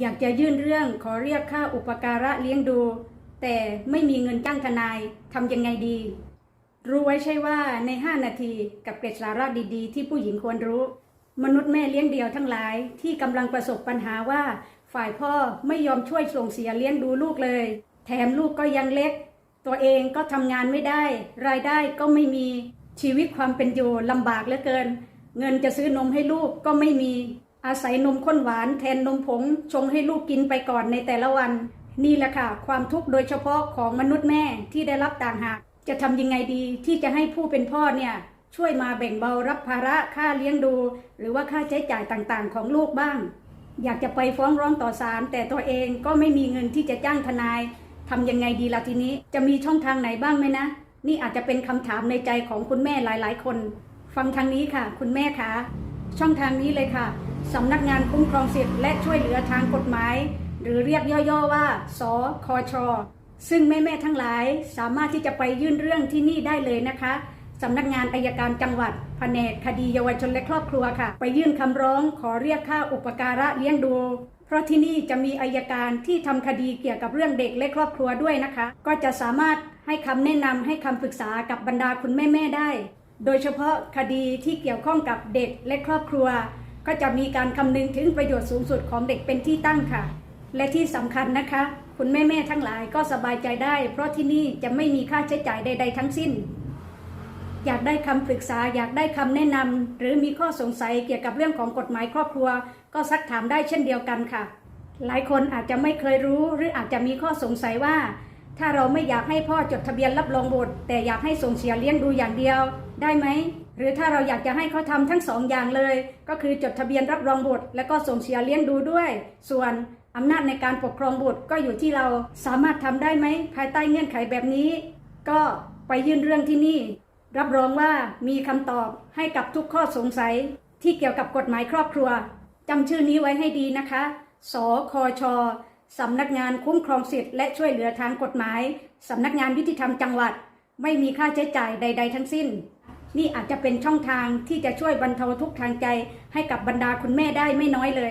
อยากจะยื่นเรื่องขอเรียกค่าอุปการะเลี้ยงดู แต่ไม่มีเงินจ้างทนายทำยังไงดี รู้ไว้ใช่ว่าใน 5 นาทีกับเกร็ดสาระดีๆ ที่ผู้หญิงควรรู้ มนุษย์แม่เลี้ยงเดี่ยวทั้งหลายที่กำลังประสบปัญหาว่า ฝ่ายพ่อไม่ยอมช่วยส่งเสียเลี้ยงดูลูกเลย แถมลูกก็ยังเล็ก ตัวเองก็ทำงานไม่ได้ รายได้ก็ไม่มีชีวิตความเป็นอยู่ลำบากเหลือเกิน เงินจะซื้อนมให้ลูกก็ไม่มี อาศัยนมข้นหวานแทนนมผงชงให้ลูกกินไปก่อนในแต่ละวัน นี่แหละค่ะ ความทุกข์โดยเฉพาะของมนุษย์แม่ที่ได้รับต่างหาก จะทำยังไงดีที่จะให้ผู้เป็นพ่อเนี่ยช่วยมาแบ่งเบารับภาระค่าเลี้ยงดู หรือว่าค่าใช้จ่ายต่างๆ ของลูกบ้าง อยากจะไปฟ้องร้องต่อศาลแต่ตัวเองก็ไม่มีเงินที่จะจ้างทนายทำยังไงดีล่ะทีนี้จะมีช่องทางไหนบ้างไหมนะ นี่อาจจะเป็นคำถามในใจของคุณแม่หลายๆ คน ฟังทางนี้ค่ะ คุณแม่คะช่องทางนี้เลยค่ะ สำนักงานคุ้มครองสิทธิ์และช่วยเหลือทางกฎหมาย หรือเรียกย่อๆว่า สคช ซึ่งแม่ๆทั้งหลายสามารถที่จะไปยื่นเรื่องที่นี่ได้เลยนะคะสำนักงานอายการจังหวัดแผนกคดีเยาวชนและครอบครัวค่ะ ไปยื่นคำร้องขอเรียกค่าอุปการะเลี้ยงดู เพราะที่นี่จะมีอายการที่ทำคดีเกี่ยวกับเรื่องเด็กและครอบครัวด้วยนะคะ ก็จะสามารถให้คำแนะนำให้คำปรึกษากับบรรดาคุณแม่ๆได้ โดยเฉพาะคดีที่เกี่ยวข้องกับเด็กและครอบครัว ก็จะมีการคำนึงถึงประโยชน์สูงสุดของเด็กเป็นที่ตั้งค่ะ และที่สำคัญนะคะ คุณแม่ๆทั้งหลายก็สบายใจได้ เพราะที่นี่จะไม่มีค่าใช้จ่ายใด ๆ ทั้งสิ้น อยากได้คำปรึกษาอยากได้คำแนะนำหรือมีข้อสงสัยเกี่ยวกับเรื่องของกฎหมายครอบครัว ก็ซักถามได้เช่นเดียวกันค่ะ หลายคนอาจจะไม่เคยรู้หรืออาจจะมีข้อสงสัยว่า ถ้าเราไม่อยากให้พ่อจดทะเบียนรับรองบุตรแต่อยากให้ส่งเสียเลี้ยงดูอย่างเดียว ได้ไหม หรือถ้าเราอยากจะให้เขาทำทั้งสองอย่างเลย ก็คือจดทะเบียนรับรองบุตร และก็ส่งเสียเลี้ยงดูด้วย ส่วนอำนาจในการปกครองบุตรก็อยู่ที่เราสามารถทำได้ไหมภายใต้เงื่อนไขแบบนี้ ก็ไปยื่นเรื่องที่นี่ รับรองว่ามีคำตอบให้กับทุกข้อสงสัย ที่เกี่ยวกับกฎหมายครอบครัวจำชื่อนี้ไว้ให้ดีนะคะ สคชสำนักงานคุ้มครองสิทธิ์และช่วยเหลือทางกฎหมาย สำนักงานยุติธรรมจังหวัด ไม่มีค่าใช้จ่ายใด ๆ ทั้งสิ้น นี่อาจจะเป็นช่องทางที่จะช่วยบรรเทาทุกข์ทางใจให้กับบรรดาคุณแม่ได้ไม่น้อยเลย